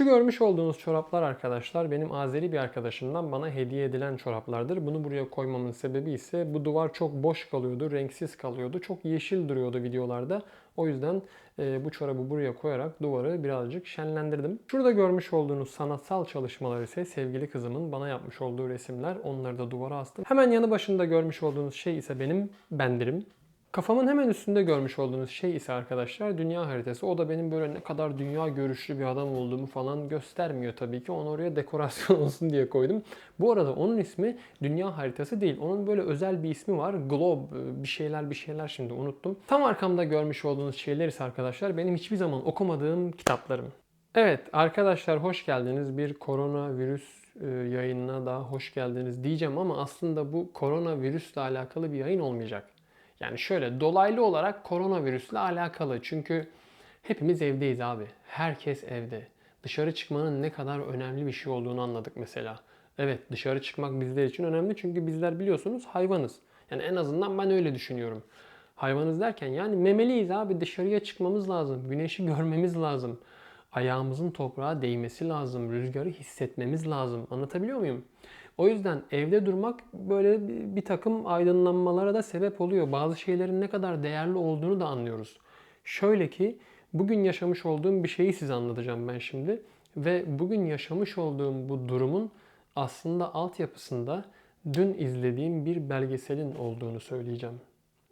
Şu görmüş olduğunuz çoraplar arkadaşlar benim Azeri bir arkadaşımdan bana hediye edilen çoraplardır. Bunu buraya koymamın sebebi ise bu duvar çok boş kalıyordu, renksiz kalıyordu. Çok yeşil duruyordu videolarda. O yüzden e, bu çorabı buraya koyarak duvarı birazcık şenlendirdim. Şurada görmüş olduğunuz sanatsal çalışmalar ise sevgili kızımın bana yapmış olduğu resimler. Onları da duvara astım. Hemen yanı başında görmüş olduğunuz şey ise benim bendirim. Kafamın hemen üstünde görmüş olduğunuz şey ise arkadaşlar dünya haritası. O da benim böyle ne kadar dünya görüşlü bir adam olduğumu falan göstermiyor tabii ki. Onu oraya dekorasyon olsun diye koydum. Bu arada onun ismi dünya haritası değil. Onun böyle özel bir ismi var. Globe bir şeyler bir şeyler şimdi unuttum. Tam arkamda görmüş olduğunuz şeyler ise arkadaşlar benim hiçbir zaman okumadığım kitaplarım. Evet arkadaşlar hoş geldiniz. Bir koronavirüs e, yayınına da hoş geldiniz diyeceğim ama aslında bu koronavirüsle alakalı bir yayın olmayacak. Yani şöyle dolaylı olarak koronavirüsle alakalı. Çünkü hepimiz evdeyiz abi. Herkes evde. Dışarı çıkmanın ne kadar önemli bir şey olduğunu anladık mesela. Evet dışarı çıkmak bizler için önemli çünkü bizler biliyorsunuz hayvanız. Yani en azından ben öyle düşünüyorum. Hayvanız derken yani memeliyiz abi dışarıya çıkmamız lazım. Güneşi görmemiz lazım. Ayağımızın toprağa değmesi lazım. Rüzgarı hissetmemiz lazım. Anlatabiliyor muyum? O yüzden evde durmak böyle bir takım aydınlanmalara da sebep oluyor. Bazı şeylerin ne kadar değerli olduğunu da anlıyoruz. Şöyle ki bugün yaşamış olduğum bir şeyi size anlatacağım ben şimdi. Ve bugün yaşamış olduğum bu durumun aslında altyapısında dün izlediğim bir belgeselin olduğunu söyleyeceğim.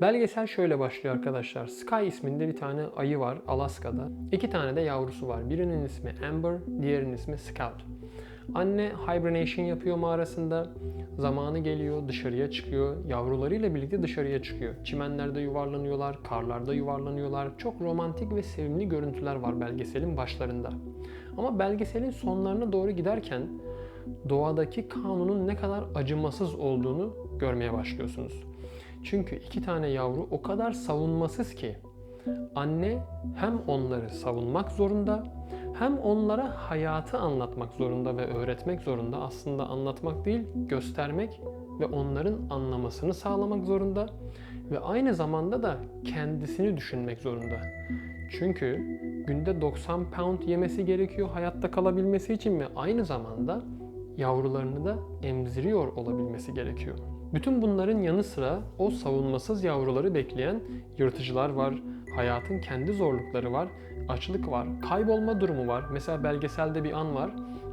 Belgesel şöyle başlıyor arkadaşlar. Sky isminde bir tane ayı var Alaska'da. İki tane de yavrusu var. Birinin ismi Amber, diğerinin ismi Scout. Anne hibernation yapıyor mağarasında. Zamanı geliyor, dışarıya çıkıyor. Yavrularıyla birlikte dışarıya çıkıyor. Çimenlerde yuvarlanıyorlar, karlarda yuvarlanıyorlar. Çok romantik ve sevimli görüntüler var belgeselin başlarında. Ama belgeselin sonlarına doğru giderken doğadaki kanunun ne kadar acımasız olduğunu görmeye başlıyorsunuz. Çünkü iki tane yavru o kadar savunmasız ki anne hem onları savunmak zorunda hem onlara hayatı anlatmak zorunda ve öğretmek zorunda. Aslında anlatmak değil, göstermek ve onların anlamasını sağlamak zorunda ve aynı zamanda da kendisini düşünmek zorunda. Çünkü günde 90 pound yemesi gerekiyor hayatta kalabilmesi için ve aynı zamanda yavrularını da emziriyor olabilmesi gerekiyor. Bütün bunların yanı sıra o savunmasız yavruları bekleyen yırtıcılar var, hayatın kendi zorlukları var, açlık var, kaybolma durumu var. Mesela belgeselde bir an var.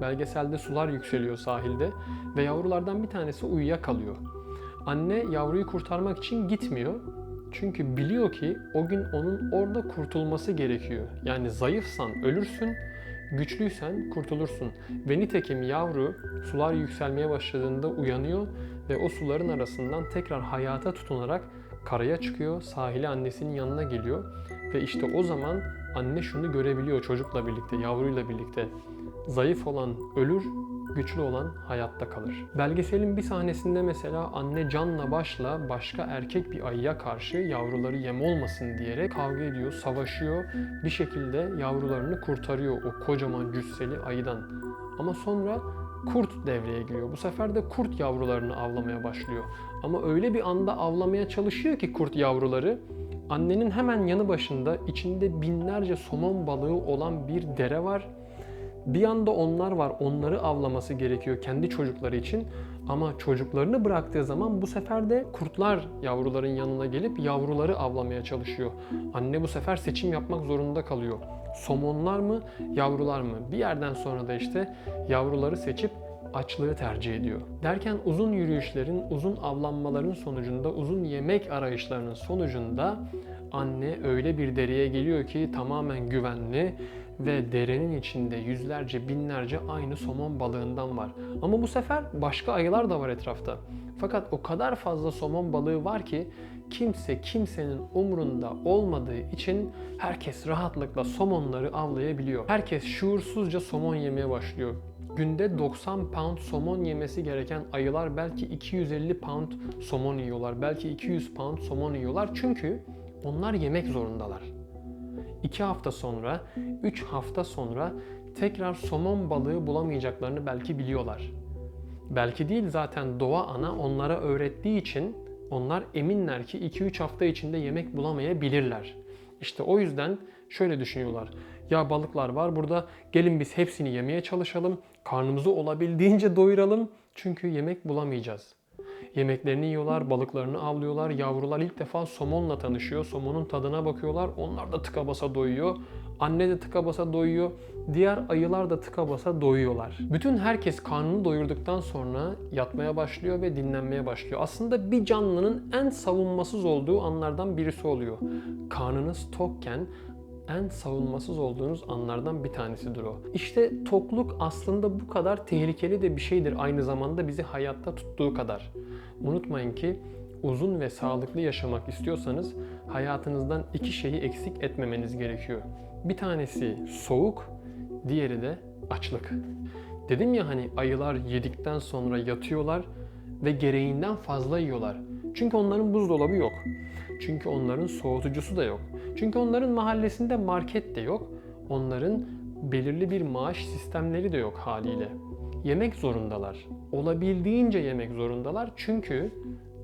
Belgeselde sular yükseliyor sahilde ve yavrulardan bir tanesi uyuyakalıyor. Anne yavruyu kurtarmak için gitmiyor. Çünkü biliyor ki o gün onun orada kurtulması gerekiyor. Yani zayıfsan ölürsün, güçlüysen kurtulursun. Ve nitekim yavru sular yükselmeye başladığında uyanıyor ve o suların arasından tekrar hayata tutunarak karaya çıkıyor, sahile annesinin yanına geliyor ve işte o zaman anne şunu görebiliyor çocukla birlikte, yavruyla birlikte. Zayıf olan ölür, güçlü olan hayatta kalır. Belgeselin bir sahnesinde mesela anne canla başla başka erkek bir ayıya karşı yavruları yem olmasın diyerek kavga ediyor, savaşıyor. Bir şekilde yavrularını kurtarıyor o kocaman cüsseli ayıdan. Ama sonra kurt devreye giriyor. Bu sefer de kurt yavrularını avlamaya başlıyor. Ama öyle bir anda avlamaya çalışıyor ki kurt yavruları annenin hemen yanı başında içinde binlerce somon balığı olan bir dere var. Bir anda onlar var. Onları avlaması gerekiyor kendi çocukları için. Ama çocuklarını bıraktığı zaman bu sefer de kurtlar yavruların yanına gelip yavruları avlamaya çalışıyor. Anne bu sefer seçim yapmak zorunda kalıyor. Somonlar mı, yavrular mı? Bir yerden sonra da işte yavruları seçip açlığı tercih ediyor. Derken uzun yürüyüşlerin, uzun avlanmaların sonucunda, uzun yemek arayışlarının sonucunda anne öyle bir dereye geliyor ki tamamen güvenli ve derenin içinde yüzlerce, binlerce aynı somon balığından var. Ama bu sefer başka ayılar da var etrafta. Fakat o kadar fazla somon balığı var ki kimse kimsenin umrunda olmadığı için herkes rahatlıkla somonları avlayabiliyor. Herkes şuursuzca somon yemeye başlıyor. Günde 90 pound somon yemesi gereken ayılar belki 250 pound somon yiyorlar. Belki 200 pound somon yiyorlar. Çünkü onlar yemek zorundalar. 2 hafta sonra, 3 hafta sonra tekrar somon balığı bulamayacaklarını belki biliyorlar. Belki değil zaten doğa ana onlara öğrettiği için onlar eminler ki 2-3 hafta içinde yemek bulamayabilirler. İşte o yüzden şöyle düşünüyorlar. Ya balıklar var burada gelin biz hepsini yemeye çalışalım. Karnımızı olabildiğince doyuralım. Çünkü yemek bulamayacağız. Yemeklerini yiyorlar, balıklarını avlıyorlar. Yavrular ilk defa somonla tanışıyor. Somonun tadına bakıyorlar. Onlar da tıka basa doyuyor. Anne de tıka basa doyuyor. Diğer ayılar da tıka basa doyuyorlar. Bütün herkes karnını doyurduktan sonra yatmaya başlıyor ve dinlenmeye başlıyor. Aslında bir canlının en savunmasız olduğu anlardan birisi oluyor. Karnınız tokken en savunmasız olduğunuz anlardan bir tanesidir o. İşte tokluk aslında bu kadar tehlikeli de bir şeydir aynı zamanda bizi hayatta tuttuğu kadar. Unutmayın ki uzun ve sağlıklı yaşamak istiyorsanız hayatınızdan iki şeyi eksik etmemeniz gerekiyor. Bir tanesi soğuk, diğeri de açlık. Dedim ya hani ayılar yedikten sonra yatıyorlar ve gereğinden fazla yiyorlar. Çünkü onların buzdolabı yok. Çünkü onların soğutucusu da yok. Çünkü onların mahallesinde market de yok. Onların belirli bir maaş sistemleri de yok haliyle. Yemek zorundalar. Olabildiğince yemek zorundalar çünkü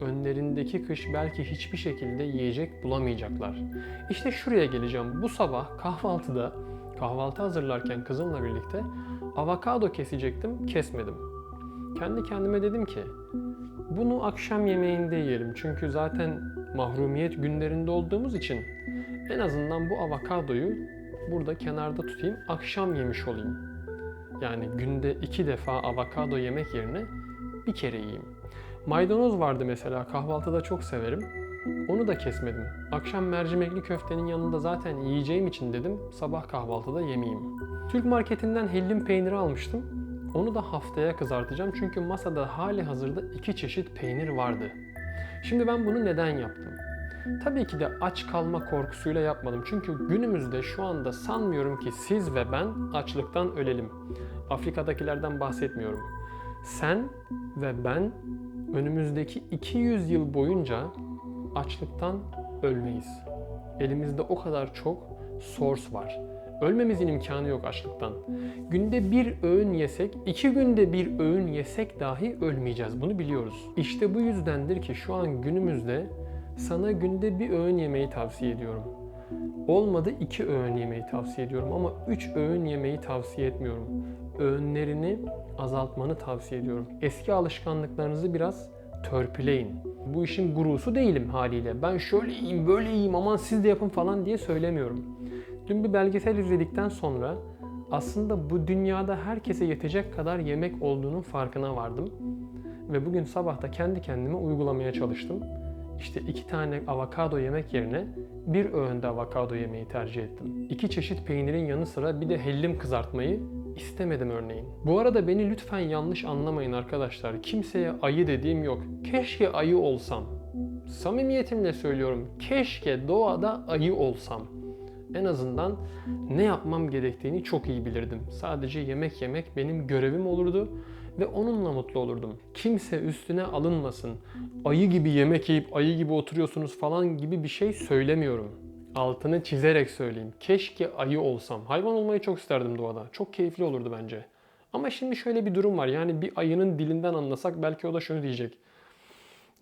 önlerindeki kış belki hiçbir şekilde yiyecek bulamayacaklar. İşte şuraya geleceğim. Bu sabah kahvaltıda kahvaltı hazırlarken kızımla birlikte avokado kesecektim, kesmedim. Kendi kendime dedim ki bunu akşam yemeğinde yiyelim. Çünkü zaten mahrumiyet günlerinde olduğumuz için en azından bu avokadoyu burada kenarda tutayım, akşam yemiş olayım. Yani günde iki defa avokado yemek yerine bir kere yiyeyim. Maydanoz vardı mesela kahvaltıda çok severim. Onu da kesmedim. Akşam mercimekli köftenin yanında zaten yiyeceğim için dedim sabah kahvaltıda yemeyeyim. Türk marketinden hellim peyniri almıştım. Onu da haftaya kızartacağım çünkü masada hali hazırda iki çeşit peynir vardı. Şimdi ben bunu neden yaptım? Tabii ki de aç kalma korkusuyla yapmadım. Çünkü günümüzde şu anda sanmıyorum ki siz ve ben açlıktan ölelim. Afrika'dakilerden bahsetmiyorum. Sen ve ben önümüzdeki 200 yıl boyunca açlıktan ölmeyiz. Elimizde o kadar çok source var. Ölmemizin imkanı yok açlıktan. Günde bir öğün yesek, iki günde bir öğün yesek dahi ölmeyeceğiz. Bunu biliyoruz. İşte bu yüzdendir ki şu an günümüzde sana günde bir öğün yemeyi tavsiye ediyorum. Olmadı iki öğün yemeyi tavsiye ediyorum ama üç öğün yemeyi tavsiye etmiyorum. Öğünlerini azaltmanı tavsiye ediyorum. Eski alışkanlıklarınızı biraz törpüleyin. Bu işin gurusu değilim haliyle. Ben şöyle yiyeyim, böyle yiyeyim, aman siz de yapın falan diye söylemiyorum. Dün bir belgesel izledikten sonra aslında bu dünyada herkese yetecek kadar yemek olduğunun farkına vardım. Ve bugün sabah da kendi kendime uygulamaya çalıştım. İşte iki tane avokado yemek yerine bir öğünde avokado yemeyi tercih ettim. İki çeşit peynirin yanı sıra bir de hellim kızartmayı istemedim örneğin. Bu arada beni lütfen yanlış anlamayın arkadaşlar. Kimseye ayı dediğim yok. Keşke ayı olsam. Samimiyetimle söylüyorum. Keşke doğada ayı olsam. En azından ne yapmam gerektiğini çok iyi bilirdim. Sadece yemek yemek benim görevim olurdu ve onunla mutlu olurdum. Kimse üstüne alınmasın. Ayı gibi yemek yiyip ayı gibi oturuyorsunuz falan gibi bir şey söylemiyorum. Altını çizerek söyleyeyim. Keşke ayı olsam. Hayvan olmayı çok isterdim doğada. Çok keyifli olurdu bence. Ama şimdi şöyle bir durum var. Yani bir ayının dilinden anlasak belki o da şunu diyecek.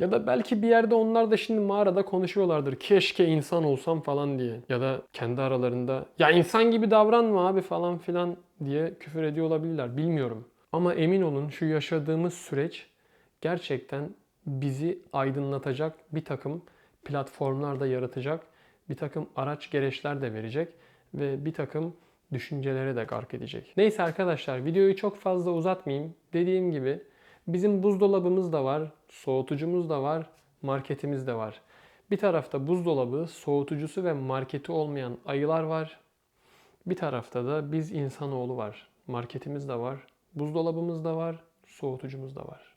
Ya da belki bir yerde onlar da şimdi mağarada konuşuyorlardır. Keşke insan olsam falan diye. Ya da kendi aralarında ya insan gibi davranma abi falan filan diye küfür ediyor olabilirler. Bilmiyorum. Ama emin olun şu yaşadığımız süreç gerçekten bizi aydınlatacak bir takım platformlar da yaratacak. Bir takım araç gereçler de verecek ve bir takım düşüncelere de gark edecek. Neyse arkadaşlar videoyu çok fazla uzatmayayım. Dediğim gibi bizim buzdolabımız da var, soğutucumuz da var, marketimiz de var. Bir tarafta buzdolabı, soğutucusu ve marketi olmayan ayılar var. Bir tarafta da biz insanoğlu var. Marketimiz de var, buzdolabımız da var, soğutucumuz da var.